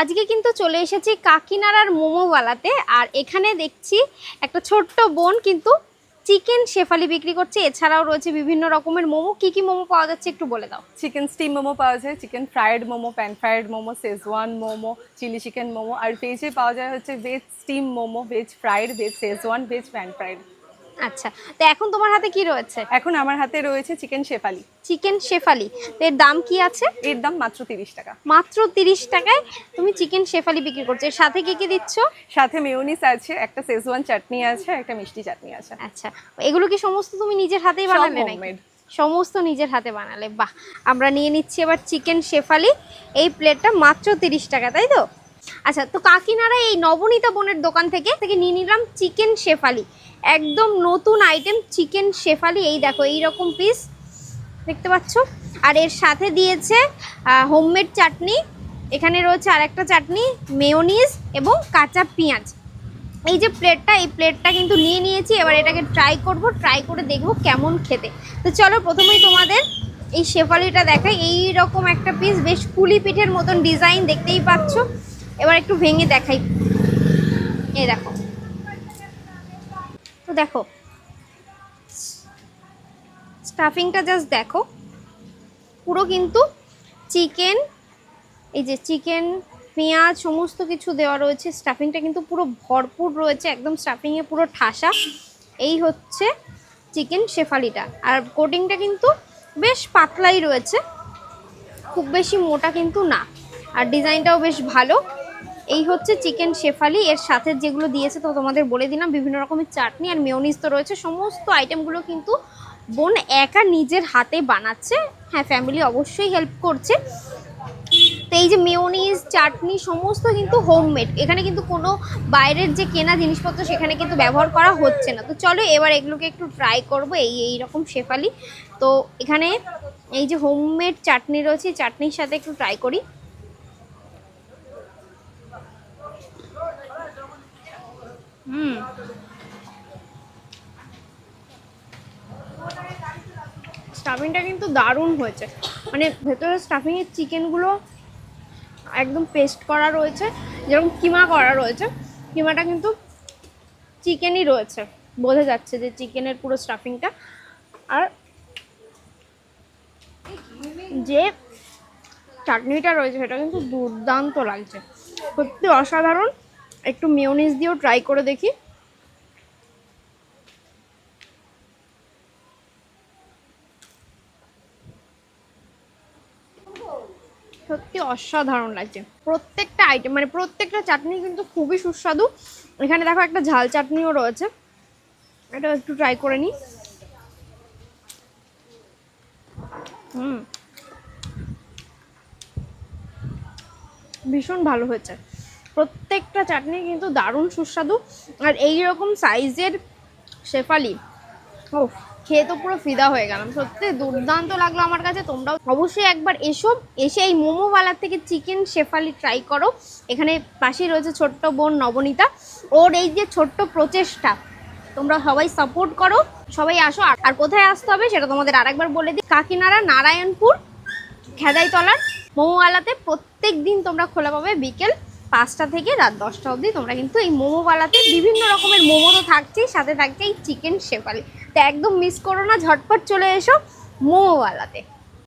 আজকে কিন্তু চলে এসেছি কাকিনাড়ার মোমোওয়ালাতে, আর এখানে দেখছি একটা ছোট্ট বোন কিন্তু চিকেন শেফালি বিক্রি করছে। এছাড়াও রয়েছে বিভিন্ন রকমের মোমো। কি কি মোমো পাওয়া যাচ্ছে একটু বলে দাও। চিকেন স্টিম মোমো পাওয়া যায়, chicken fried momo, pan fried momo, schezwan momo, chilli chicken momo, আর ভেজে পাওয়া যায় হচ্ছে veg steam momo, veg fried veg schezwan, veg pan fried আচ্ছা তো এখন তোমার হাতে কি রয়েছে? এখন আমার হাতে রয়েছে চিকেন শেফালি। চিকেন শেফালি। তো এর দাম কি আছে? এর দাম মাত্র তিরিশ টাকা। মাত্র তিরিশ টাকায় তুমি চিকেন শেফালি বিক্রি করছ। এর সাথে কি কি দিচ্ছ? সাথে মেয়োনিস আছে একটা শেজওয়ান চাটনি আছে একটা মিষ্টি চাটনি আছে। আচ্ছা এগুলো কি সমস্ত তুমি নিজের হাতেই বানালে নাকি? সমস্ত নিজের হাতে বানালে। বাহ আমরা নিয়ে নিচ্ছি এবার চিকেন শেফালি। এই প্লেটটা মাত্র তিরিশ টাকা তাই তো? আচ্ছা তো কাকিনারা এই নবনীতা বোনের দোকান থেকে থেকে নিয়ে নিলাম চিকেন শেফালি। একদম নতুন আইটেম চিকেন শেফালি, এই দেখো এই রকম পিস দেখতে পাচ্ছ? আর এর সাথে দিয়েছে হোমমেড চাটনি, এখানে রয়েছে আর একটা চাটনি মেয়োনিজ এবং কাঁচা পেঁয়াজ। এই যে প্লেটটা এই প্লেটটা কিন্তু নিয়ে নিয়েছি, এবার এটাকে ট্রাই করব ট্রাই করে দেখব কেমন খেতে। তো চলো, প্রথমেই তোমাদের এই শেফালিটা দেখাই। এই রকম একটা পিস বেশ পুলি পিঠের মতন ডিজাইন দেখতেই পাচ্ছ। এবার একটু ভেঙে দেখাই। এই দেখো। দেখো। স্টাফিংটা জাস্ট দেখো। পুরো কিন্তু চিকেন এই যে চিকেন পেঁয়াজ, সমস্ত কিছু দেওয়া রয়েছে। স্টাফিংটা কিন্তু পুরো ভরপুর রয়েছে, একদম স্টাফিংয়ে পুরো ঠাসা। এই হচ্ছে চিকেন শেফালিটা। আর কোটিংটা কিন্তু বেশ পাতলাই রয়েছে। খুব বেশি মোটা কিন্তু না। আর ডিজাইনটাও বেশ ভালো। এই হচ্ছে চিকেন শেফালি, এর সাথে যেগুলো দিয়েছে তো তোমাদের বলে দিলাম, বিভিন্ন রকমের চাটনি আর মেয়নিজ তো রয়েছে, সমস্ত আইটেমগুলো কিন্তু বোন একা নিজের হাতে বানাচ্ছে। হ্যাঁ ফ্যামিলি অবশ্যই হেল্প করছে। তো এই যে মেয়োনিজ, চাটনি, সমস্ত কিন্তু হোমমেড এখানে কিন্তু কোনো বাইরের যে কেনা জিনিসপত্র সেখানে কিন্তু ব্যবহার করা হচ্ছে না। তো চলো এবার এগুলোকে একটু ট্রাই করব, এই এই রকম শেফালি। তো এখানে এই যে হোমমেড চাটনি রয়েছে চাটনির সাথে একটু ট্রাই করি। হুম। স্টাফিংটা কিন্তু দারুণ হয়েছে। মানে ভেতরে স্টাফিংয়ের চিকেনগুলো একদম পেস্ট করা রয়েছে, যেরকম কিমা করা রয়েছে। কিমাটা কিন্তু চিকেনই রয়েছে। বোঝা যাচ্ছে যে চিকেনের পুরো স্টাফিংটা আর যে চাটনিটা রয়েছে, সেটা কিন্তু দুর্দান্ত লাগছে। সত্যি অসাধারণ। একটু মেয়োনিজ দিয়েও ট্রাই করে দেখি। সত্যি অসাধারণ লাগছে। প্রত্যেকটা আইটেম মানে প্রত্যেকটা চাটনি কিন্তু খুবই সুস্বাদু। এখানে দেখো একটা ঝাল চাটনিও রয়েছে। এটা একটু ট্রাই করে নিই হুম। ভীষণ ভালো হয়েছে। প্রত্যেকটা চাটনি কিন্তু দারুণ সুস্বাদু। আর এই রকম সাইজের শেফালি ও খেয়ে তো পুরো ফিদা হয়ে গেলাম। সত্যি দুর্দান্ত লাগল আমার কাছে, তোমরাও অবশ্যই একবার এসো, এসে এই মোমোওয়ালার থেকে চিকেন শেফালি ট্রাই করো। এখানে পাশেই রয়েছে ছোট্ট বোন নবনীতা। ওর এই যে ছোট্ট প্রচেষ্টা, তোমরা সবাই সাপোর্ট করো, সবাই আসো। আর- আর কোথায় আসতে হবে সেটা তোমাদের আরেকবার বলে দিই। কাকিনাড়া, নারায়ণপুর, খেদাইতলার মোমোওয়ালাতে প্রত্যেক দিন তোমরা খোলা পাবে বিকেল পাঁচটা থেকে রাত দশটা অবধি তোমরা কিন্তু এই মোমোওয়ালাতে বিভিন্ন রকমের মোমো তো থাকছেই, সাথে থাকছে এই চিকেন শেফালি তো একদম মিস করো না, ঝটপট চলে এসো মোমোওয়ালাতে।